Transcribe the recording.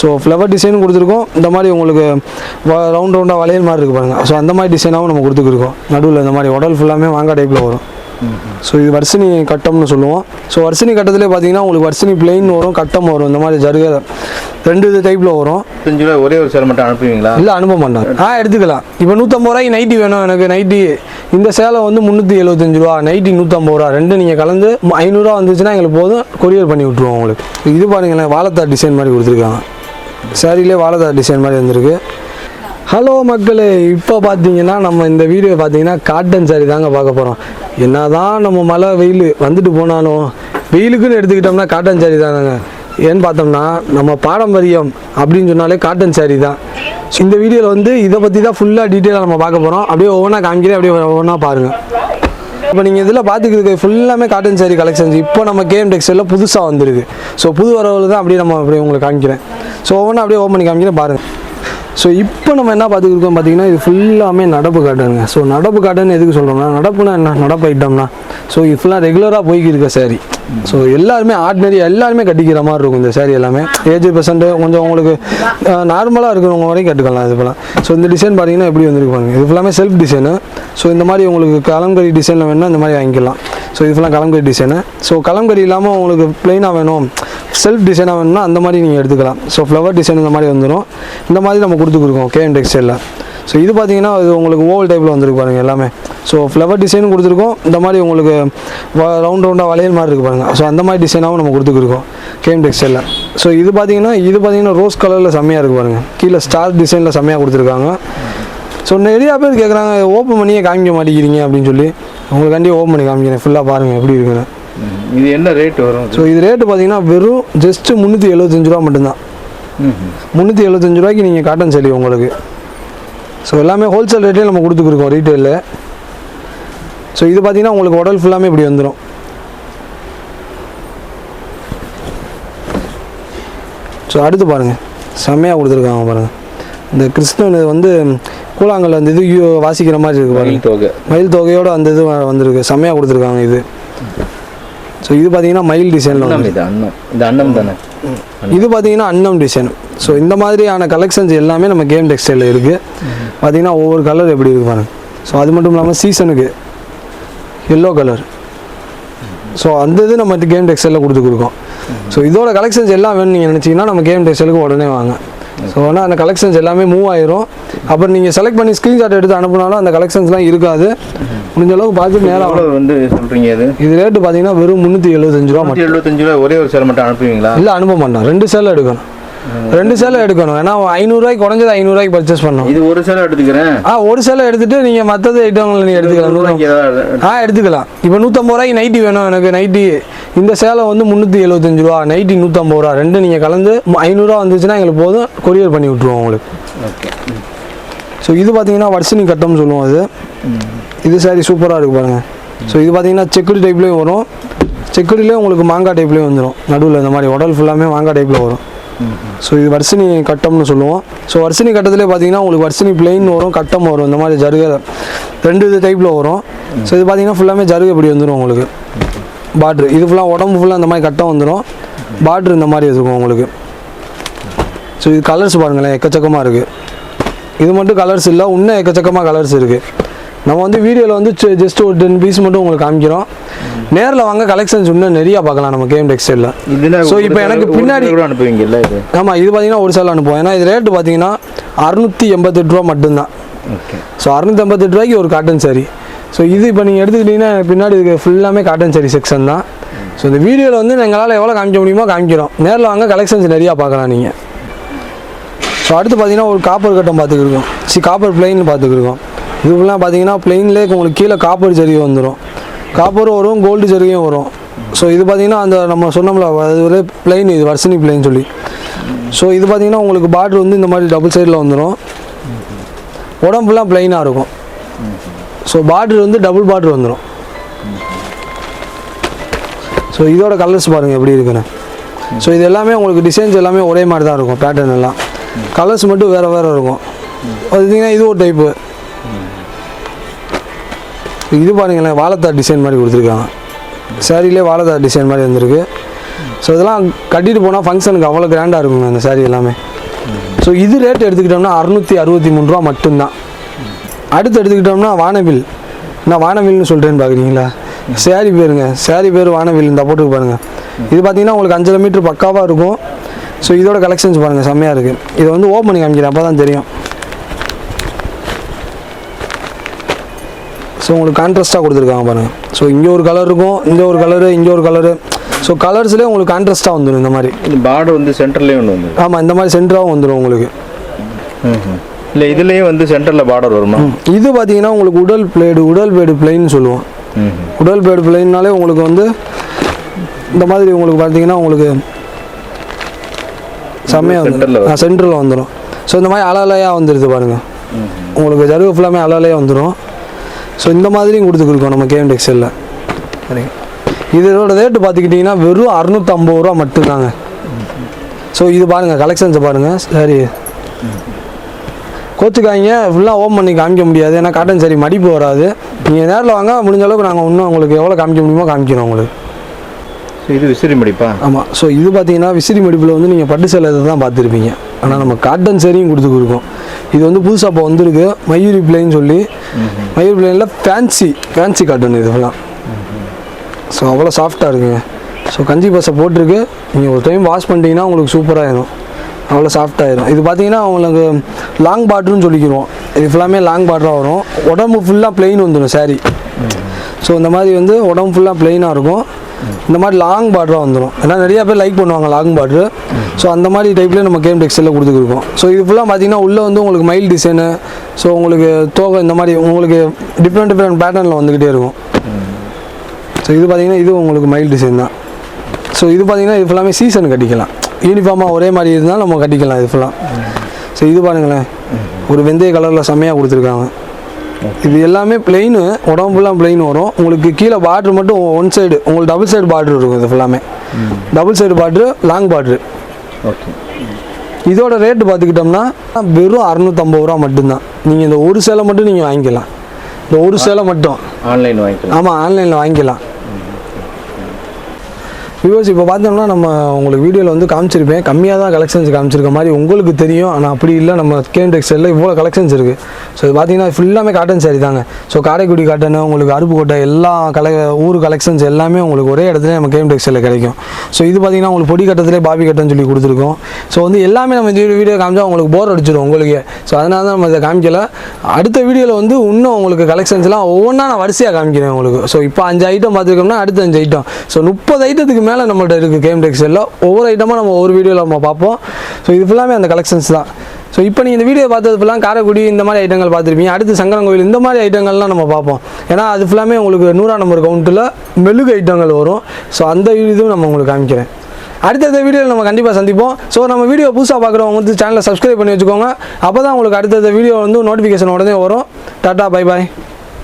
So flower டிசைனும் கொடுத்துருக்கோம். இந்த மாதிரி உங்களுக்கு ரவுண்ட் ரவுண்டாக வளையல் மாதிரி இருக்கு பாருங்க. ஸோ அந்த மாதிரி டிசைனாகவும் நம்ம கொடுத்துருக்கோம் நடுவில் இந்த மாதிரி உடல் ஃபுல்லாமே மாங்காய் டைப்பில் வரும். ஸோ இது வர்சினி கட்டம்னு சொல்லுவோம். ஸோ வர்சினி கட்டத்திலே பார்த்தீங்கன்னா உங்களுக்கு வர்சினி பிளெயின் வரும் கட்டம் வரும். இந்த மாதிரி ஜருக ரெண்டு இது டைப்பில் வரும். ஒரே ஒரு சேலை மட்டும் அனுப்புவீங்களா? இல்லை அனுப்ப மாட்டாங்க ஆ எடுத்துக்கலாம். இப்போ நூற்றம்பது ரூபாய்க்கு நைட்டி வேணும் எனக்கு. நைட்டி இந்த சேலை வந்து முந்நூற்றி எழுபத்தஞ்சு ரூபா நைட்டி நூற்றம்பது ரூபா. ரெண்டு நீங்கள் கலந்து ஐநூறுரூவா வந்துச்சுன்னா எங்களுக்கு போதும். கொரியர் பண்ணி விட்ருவோம் உங்களுக்கு. இது பாருங்களேன் வாழைத்தார் டிசைன் மாதிரி கொடுத்துருக்காங்க. சாரிலே வாழைத்தார் டிசைன் மாதிரி வந்திருக்கு. ஹலோ மக்களே இப்போ பார்த்தீங்கன்னா நம்ம இந்த வீடியோ பார்த்தீங்கன்னா காட்டன் சாரி தாங்க பார்க்க போகிறோம் என்னதான் நம்ம மழை வெயில் வந்துட்டு போனாலும் வெயிலுக்குன்னு எடுத்துக்கிட்டோம்னா காட்டன் சாரி தாங்க ஏன்னு பார்த்தோம்னா நம்ம பாரம்பரியம் அப்படின்னு சொன்னாலே காட்டன் சாரி தான். இந்த வீடியோவில் வந்து இதை பற்றி தான் ஃபுல்லாக டீட்டெயிலாக நம்ம பார்க்க போகிறோம் அப்படியே ஒவ்வொன்றா காமிக்கிறேன் அப்படியே ஒவ்வொன்றா பாருங்கள் இப்போ நீங்கள் இதில் பார்த்துக்கிறது ஃபுல்லாமே காட்டன் சாரி கலெக்ஷன்ஸ் இப்போ நம்ம கேஎம் டெக்ஸ்டைலில் புதுசாக வந்திருக்கு. ஸோ புது வரவில் தான் அப்படியே நம்ம அப்படியே உங்களுக்கு காமிக்கிறேன். ஸோ ஒவ்வொன்றா அப்படியே ஓப்பன் பண்ணி காமிக்கிறேன் பாருங்கள் ஸோ இப்போ நம்ம என்ன பார்த்துக்கிருக்கோம் பார்த்தீங்கன்னா இது ஃபுல்லாமே நடப்பு கார்டனுங்க. ஸோ நடப்பு கார்டன் எதுக்கு சொல்கிறோம்னா நடப்புனா என்ன? நடப்பு ஐட்டம்னா ஸோ இது ஃபுல்லாக ரெகுலராக போய்க்கிருக்க இருக்க ஸோ எல்லாருமே ஆர்டினரி எல்லாருமே கட்டிக்கிற மாதிரி இருக்கும் இந்த சாரி எல்லாமே. ஏஜ் பெர்சன்ட் கொஞ்சம் உங்களுக்கு நார்மலாக இருக்கிறவங்க வரைக்கும் கட்டுக்கலாம் இது ஃபுல்லாக ஸோ இந்த டிசைன் பார்த்தீங்கன்னா எப்படி வந்திருக்கு பாருங்க. இது ஃபுல்லாமே செல்ஃப் டிசைனு ஸோ இந்த மாதிரி உங்களுக்கு கலங்கரி டிசைனில் வேணும்னா இந்த மாதிரி வாங்கிக்கலாம். ஸோ இது ஃபுல்லாக கலங்கரி டிசைனு ஸோ கலங்கரி இல்லாமல் உங்களுக்கு ப்ளைனாக வேணும். செல்ஃப் டிசைனாக வேணும்னா அந்த மாதிரி நீங்கள் எடுத்துக்கலாம். ஸோ ஃப்ளவர் டிசைன் இந்த மாதிரி வந்துடும் இந்த மாதிரி நம்ம கொடுத்துருக்கோம் கேஎன் டெக்ஸ்டைலில் ஸோ இது பார்த்தீங்கன்னா அது உங்களுக்கு ஓவல் டைப்பில் வந்துருக்கு பாருங்கள் எல்லாமே. ஸோ ஃப்ளவர் டிசைனும் கொடுத்துருக்கோம். இந்த மாதிரி உங்களுக்கு ரவுண்ட் ரவுண்டாக வளையல் மாதிரி இருக்கு பாருங்கள் ஸோ அந்த மாதிரி டிசைனாகவும் நம்ம கொடுத்துருக்கோம் கேஎம் டெக்ஸ்டைலில் ஸோ இது பார்த்தீங்கன்னா இது பார்த்தீங்கன்னா ரோஸ் கலரில் செம்மையாக இருக்கு பாருங்கள் கீழே ஸ்டார் டிசைனில் செம்மையாக கொடுத்துருக்காங்க. ஸோ நிறையா பேர் கேட்குறாங்க ஓப்பன் பண்ணியே காமிக்க மாட்டேங்கிறீங்க அப்படின்னு சொல்லி. உங்களுக்காண்டி ஓப்பன் பண்ணி காமிக்கிறேன். ஃபுல்லாக பாருங்கள் எப்படி இருக்குன்னு. இது என்ன ரேட் வரும்? ஸோ இது ரேட்டு பார்த்தீங்கன்னா வெறும் ஜஸ்ட்டு முந்நூற்றி எழுபத்தஞ்சு ரூபா மட்டும்தான். முந்நூற்றி எழுபத்தஞ்சு ரூபாய்க்கு நீங்கள் காட்டன் சரி உங்களுக்கு. ஸோ எல்லாமே ஹோல்சேல் ரேட்லேயே நம்ம கொடுத்துருக்கோம் ரீட்டெயிலில் ஸோ இது பார்த்தீங்கன்னா உங்களுக்கு உடல் ஃபுல்லாமே இப்படி வந்துடும் ஸோ அடுத்து பாருங்கள் செம்மையாக கொடுத்துருக்காங்க பாருங்கள் இந்த கிருஷ்ணன் வந்து கூழாங்கல் அந்த இது வாசிக்கிற மாதிரி இருக்குது பாருங்க. மயில் தொகை. மயில் தொகையோட அந்த இது வந்திருக்கு. செம்மையாக கொடுத்துருக்காங்க இது. ஸோ இது பார்த்தீங்கன்னா மயில் டிசைனில் இது அன்னம். இது அன்னம் தானே? இது பார்த்தீங்கன்னா அன்னம் டிசைன் ஸோ இந்த மாதிரியான கலெக்ஷன்ஸ் எல்லாமே நம்ம கேம் டெக்ஸ்டைலில் இருக்குது பார்த்தீங்கன்னா ஒவ்வொரு கலர் எப்படி இருக்கு பாருங்க. ஸோ அது மட்டும் இல்லாமல் சீசனுக்கு எல்லோ கலர் ஸோ அந்த இது நம்ம கேம் டெக்ஸ்டைலில் கொடுத்துருக்கோம் ஸோ இதோட கலெக்ஷன்ஸ் எல்லாம் வேணும் நீங்கள் நினச்சிங்கன்னா நம்ம கேம் டெக்ஸ்டைலுக்கு உடனே வாங்க. ஸோ ஆனால் அந்த கலெக்ஷன்ஸ் எல்லாமே மூவ் ஆயிரும். அப்புறம் நீங்கள் செலக்ட் பண்ணி ஸ்க்ரீன்ஷாட் எடுத்து அனுப்புனாலும் அந்த கலெக்ஷன்ஸ்லாம் இருக்காது. முடிஞ்ச அளவுக்கு பார்த்துட்டு நேரம் எவ்வளோ வந்து சொல்கிறீங்க இது? இது ரேட்டு பார்த்தீங்கன்னா வெறும் முந்நூற்றி எழுபத்தஞ்சு ரூபா நூற்றி எழுபத்தஞ்சு ரூபா ஒரே ஒரு சேலை மட்டும் அனுப்புவீங்களா? இல்லை அனுப்ப மாட்டோம். ரெண்டு சேலை எடுக்கணும். ரெண்டு சேலை எடுக்கணும். ஏன்னா ஐநூறுரூவாய்க்கு குறைஞ்சது ஐநூறுரூவாய்க்கு பர்ச்சேஸ் பண்ணணும். இது ஒரு சேலை எடுத்துக்கிறேன். ஆ ஒரு சேலை எடுத்துட்டு நீங்கள் மற்றது ஐட்டங்களை நீங்கள் எடுத்துக்கலாம். ஆ எடுத்துக்கலாம். இப்போ நூற்றம்பது ரூபாய்க்கு நைட்டி வேணும் எனக்கு. நைட்டி இந்த சேலை வந்து முந்நூற்றி எழுபத்தஞ்சு ரூபா. நைட்டி நூற்றம்பது ரூபா. ரெண்டு நீங்கள் கலந்து ஐநூறுரூவா வந்துச்சுன்னா எங்களுக்கு போதும். கொரியர் பண்ணி விட்ருவோம் உங்களுக்கு. ஓகே. ஸோ இது பார்த்தீங்கன்னா வர்ஷினி கட்டம்னு சொல்லுவோம் அது. இது சாரி சூப்பராக இருக்கு பாருங்க. ஸோ இது பார்த்தீங்கன்னா செக்குடு டைப்லேயும் வரும். செக்குடுலேயும் உங்களுக்கு மாங்காய் டைப்லேயும் வந்துடும் நடுவில் இந்த மாதிரி உடல் ஃபுல்லாமே மாங்காய் டைப்பில் வரும். ஸோ இது வர்சினி கட்டம்னு சொல்லுவோம். ஸோ வர்சினி கட்டத்திலே பார்த்தீங்கன்னா உங்களுக்கு வர்ஷினி பிளெயின் வரும் கட்டம் வரும் இந்த மாதிரி ஜருக ரெண்டு இது டைப்பில் வரும். ஸோ இது பார்த்தீங்கன்னா ஃபுல்லாமே ஜருக இப்படி வந்துடும் உங்களுக்கு. பாட்ரு இது ஃபுல்லாக உடம்பு ஃபுல்லாக இந்த மாதிரி கட்டம் வந்துடும் பாட்ரு இந்த மாதிரி இருக்கும் உங்களுக்கு. ஸோ இது கலர்ஸ் பாருங்களேன் எக்கச்சக்கமாக இருக்குது இது மட்டும் கலர்ஸ் இல்லை இன்னும் எக்கச்சக்கமாக கலர்ஸ் இருக்குது நம்ம வந்து வீடியோவில் வந்து ஜஸ்ட் ஒரு டென் பீஸ் மட்டும் உங்களுக்கு காமிக்கிறோம். நேரில் வாங்க கலெக்ஷன்ஸ் இன்னும் நிறையா பார்க்கலாம் நம்ம கேம் டெக்ஸ்டைலில் ஸோ இப்போ எனக்கு பின்னாடி கூட அனுப்புவீங்கல்ல இது? ஆமாம் இது பார்த்தீங்கன்னா ஒரு சேல் அனுப்புவோம். ஏன்னா இது ரேட்டு பார்த்தீங்கன்னா அறுநூற்றி எண்பத்தெட்டு ரூபா மட்டும்தான். ஓகே. ஸோ அறுநூற்றி எண்பத்தெட்டு ரூபாய்க்கு ஒரு காட்டன் saree. ஸோ இது இப்போ நீங்கள் எடுத்துக்கிட்டிங்கன்னா பின்னாடி இதுக்கு ஃபுல்லாமே காட்டன் saree செக்ஷன் தான். ஸோ இந்த வீடியோவில் வந்து எங்களால் எவ்வளோ காமிக்க முடியுமோ காமிக்கிறோம். நேரில் வாங்க கலெக்ஷன்ஸ் நிறையா பார்க்கலாம் நீங்கள் ஸோ அடுத்து பார்த்தீங்கன்னா ஒரு காப்பர் கட்டம் பார்த்துக்கிருக்கோம். சி காப்பர் பிளெயின் பார்த்துக்கிருக்கோம். இதுலாம் பார்த்தீங்கன்னா பிளெயின்லேயே உங்களுக்கு கீழே காப்பர் ஜரிகை வந்துடும் காப்பரும் வரும் கோல்டு ஜரிகையும் வரும். ஸோ இது பார்த்தீங்கன்னா அந்த நம்ம சொன்னோம்ல அது ஒரு பிளெயின் இது வர்சினி பிளெயின் சொல்லி. ஸோ இது பார்த்தீங்கன்னா உங்களுக்கு பார்டர் வந்து இந்த மாதிரி டபுள் சைடில் வந்துடும் உடம்புலாம் பிளெயினாக இருக்கும். ஸோ பார்டர் வந்து டபுள் பார்டர் வந்துடும் ஸோ இதோட கலர்ஸ் பாருங்கள் எப்படி இருக்குன்னு. ஸோ இது எல்லாமே உங்களுக்கு டிசைன்ஸ் எல்லாமே ஒரே மாதிரி தான் இருக்கும் பேட்டர்ன் எல்லாம். கலர்ஸ் மட்டும் வேறு வேறு இருக்கும். பார்த்தீங்கன்னா இது ஒரு டைப்பு இது பாருங்களேன் வாழைத்தார் டிசைன் மாதிரி கொடுத்துருக்காங்க. சாரிலே வாழைத்தார் டிசைன் மாதிரி வந்திருக்கு. ஸோ இதெல்லாம் கட்டிட்டு போனால் ஃபங்க்ஷனுக்கு அவ்வளோ கிராண்டாக இருக்குங்க அந்த சேரீ எல்லாமே. ஸோ இது ரேட் எடுத்துக்கிட்டோம்னா அறுநூற்றி அறுபத்தி மூணு ரூபா மட்டும்தான். அடுத்து எடுத்துக்கிட்டோம்னா வானவில். நான் வானவில்னு சொல்கிறேன்னு பார்க்குறீங்களா சேரீ பேருங்க. சேரீ பேர் வானவில் இந்த போட்டு பாருங்கள் இது பார்த்தீங்கன்னா உங்களுக்கு அஞ்சரை மீட்டர் பக்காவாக இருக்கும். ஸோ இதோட கலெக்ஷன்ஸ் பாருங்கள் செம்மையாக இருக்குது இதை வந்து ஓப்பன் பண்ணி காமிக்கிறேன் அப்போ தான் தெரியும். உங்களுக்கு கான்ட்ராஸ்ட்டாக கொடுத்துருக்காங்க பாருங்கள் ஸோ இங்கே ஒரு கலர் இருக்கும் இங்கே ஒரு கலரு இங்கே ஒரு கலரு ஸோ கலர்ஸ்லேயே உங்களுக்கு கான்ட்ராஸ்ட்டாக வந்துடும் இந்த மாதிரி. பார்டர் வந்து சென்டர்லேயே ஒன்று வந்து ஆமாம் இந்த மாதிரி சென்டராகவும் வந்துடும் உங்களுக்கு. இல்லை இதுலேயே வந்து சென்டரில் பார்டர் வருமா? இது பார்த்தீங்கன்னா உங்களுக்கு உடல் பிளேடு உடல் பிளேடு பிளேன்னு சொல்லுவோம். உடல் பிளேடு பிளேன்னாலே உங்களுக்கு வந்து இந்த மாதிரி உங்களுக்கு பார்த்தீங்கன்னா உங்களுக்கு செம்மையாக வந்துடும் சென்டரில் வந்துடும் ஸோ இந்த மாதிரி அலலையாக வந்துடுது பாருங்கள் உங்களுக்கு ஜருகு ஃபுல்லாமே அலலையாக வந்துடும் ஸோ இந்த மாதிரியும் கொடுத்துருக்கோம் நம்ம கேஎம் டெக்ஸ்டைலில் சரிங்க. இதோட ரேட்டு பார்த்துக்கிட்டிங்கன்னா வெறும் அறுநூற்றம்பது ரூபா மட்டும்தாங்க. ஸோ இது பாருங்கள் கலெக்ஷன்ஸை பாருங்கள் சரி. கோச்சுக்காய்ங்க ஃபுல்லாக ஓம் பண்ணி காமிக்க முடியாது. ஏன்னா காட்டன் சரி மடிப்பு வராது. நீங்கள் நேரில் வாங்க முடிஞ்ச அளவுக்கு நாங்கள் இன்னும் உங்களுக்கு எவ்வளோ காமிக்க முடியுமோ காமிக்கிறோம் உங்களுக்கு. இது விசிறி மடிப்பா? ஆமாம் ஸோ இது பார்த்தீங்கன்னா விசிறி மடிப்பில் வந்து நீங்கள் பட்டு சேலை தான் பார்த்துருப்பீங்க. ஆனால் நம்ம காட்டன் சரியும் கொடுத்துருக்கோம் இது வந்து புதுசாக இப்போ வந்திருக்கு. மயூரி பிளைன்னு சொல்லி. மயூரி பிளேனில் ஃபேன்சி ஃபேன்சி காட்டன் இதெல்லாம் ஸோ அவ்வளோ சாஃப்டாக இருக்குங்க. ஸோ கஞ்சி பசை போட்டிருக்கு. நீங்கள் ஒரு டைம் வாஷ் பண்ணிட்டீங்கன்னா உங்களுக்கு சூப்பராக ஆயிரும். அவ்வளோ சாஃப்டாகிடும் இது பார்த்தீங்கன்னா அவங்களுக்கு லாங் பாட்ருன்னு சொல்லிக்கிறோம் இது ஃபுல்லாமே லாங் பாட்ராக வரும். உடம்பு ஃபுல்லாக பிளெயின் வந்துடும் சாரி ஸோ இந்த மாதிரி வந்து உடம்பு ஃபுல்லாக பிளெயினாக இருக்கும். இந்த மாதிரி லாங் பார்டராக வந்துடும் ஏன்னா நிறைய பேர் லைக் பண்ணுவாங்க லாங் பாட்ரு ஸோ அந்த மாதிரி டைப்லேயே நம்ம கேம் டெக்ஸ்டைலில் கொடுத்துருக்கோம் ஸோ இது ஃபுல்லாக பார்த்தீங்கன்னா உள்ளே வந்து உங்களுக்கு மைல் டிசைனு ஸோ உங்களுக்கு தோகை இந்த மாதிரி உங்களுக்கு டிஃப்ரெண்ட் டிஃப்ரெண்ட் பேட்டர்னில் வந்துக்கிட்டே இருக்கும். ஸோ இது பார்த்தீங்கன்னா இது உங்களுக்கு மைல் டிசைன் தான். ஸோ இது பார்த்தீங்கன்னா இது ஃபுல்லாமே சீசன் கட்டிக்கலாம். யூனிஃபார்மாக ஒரே மாதிரி இருந்தால் நம்ம கட்டிக்கலாம் இது ஃபுல்லாக ஸோ இது பாருங்களேன். ஒரு வெந்தய கலரில் செம்மையாக கொடுத்துருக்காங்க. இது எல்லாமே பிளெயின் உடம்பு ஃபுல்லாக பிளெயின் வரும். உங்களுக்கு கீழே பார்டர் மட்டும் ஒன் சைடு உங்களுக்கு டபுள் சைடு பார்டர் இருக்கும் இது ஃபுல்லாமே double side border long border okay இதோட ரேட்டு பார்த்துக்கிட்டோம்னா வெறும் அறநூற்றம்பது ரூபா மட்டும்தான். நீங்கள் இந்த ஒரு சேலை மட்டும் நீங்கள் வாங்கிக்கலாம். இந்த ஒரு சேலை மட்டும். ஆன்லைன் வாங்கிக்கலாம். ஆமாம் ஆன்லைனில் வாங்கிக்கலாம். வியூவர்ஸ் இப்போ பார்த்தோம்னா நம்ம உங்களுக்கு வீடியோவில் வந்து காமிச்சிருப்பேன். கம்மியாக தான் கலெக்ஷன்ஸ் காமிச்சிருக்க மாதிரி உங்களுக்கு தெரியும். ஆனால் அப்படி இல்லை. நம்ம கேன் டெக்ஸ்டைலில் இவ்வளோ கலெக்ஷன்ஸ் இருக்குது ஸோ இது பார்த்தீங்கன்னா ஃபுல்லாமே காட்டன் சாரி தாங்க. ஸோ காரைக்குடி காட்டன் உங்களுக்கு அருப்புக்கோட்டை எல்லா கலை ஊர் கலெக்ஷன்ஸ் எல்லாமே உங்களுக்கு ஒரே இடத்துல நம்ம கேம் டெக்ஸ்டைலில் கிடைக்கும். ஸோ இது பார்த்தீங்கன்னா உங்களுக்கு பொடி கட்டத்திலே பாபி கட்டன்னு சொல்லி கொடுத்துருக்கோம். ஸோ வந்து எல்லாமே நம்ம இந்த வீடியோ காமிச்சா உங்களுக்கு போர் அடிச்சிடும் உங்களுக்கு. ஸோ அதனால தான் நம்ம இதை காமிக்கல. அடுத்த வீடியோவில் வந்து இன்னும் உங்களுக்கு கலெக்ஷன்ஸ்லாம் ஒவ்வொன்றா நான் வரிசையாக காமிக்கிறேன் உங்களுக்கு. ஸோ இப்போ அஞ்சு ஐட்டம் பார்த்துருக்கோம்னா அடுத்த அஞ்சு ஐட்டம் ஸோ முப்பது ஐட்டத்துக்கு மேலே நம்மள்ட்ட இருக்குது கேம் டெக்ஸ்டைலில் ஒவ்வொரு ஐட்டமாக நம்ம ஒவ்வொரு வீடியோவில் நம்ம பார்ப்போம். ஸோ இது ஃபுல்லாமே அந்த கலெக்ஷன்ஸ் தான். ஸோ இப்போ நீங்கள் இந்த வீடியோ பார்த்தது ஃபுல்லாக காரைக்குடி இந்த மாதிரி ஐட்டங்கள் பார்த்துருப்பீங்க. அடுத்து சங்கரன் கோவில் இந்த மாதிரி ஐட்டங்கள்லாம் நம்ம பார்ப்போம். ஏன்னா அது ஃபுல்லாமே உங்களுக்கு நூறாம் நம்பர் கவுண்ட்டில் மெழுகு ஐட்டங்கள் வரும். ஸோ அந்த இதுவும் நம்ம உங்களுக்கு காமிக்கிறேன். அடுத்தடுத்த வீடியோவில் நம்ம கண்டிப்பாக சந்திப்போம். ஸோ நம்ம வீடியோ புதுசாக பார்க்குறவங்க வந்து சேனலை சப்ஸ்கிரைப் பண்ணி வச்சுக்கோங்க. அப்போ தான் உங்களுக்கு அடுத்தடுத்த வீடியோ வந்து நோட்டிஃபிகேஷன் உடனே வரும். Tata bye bye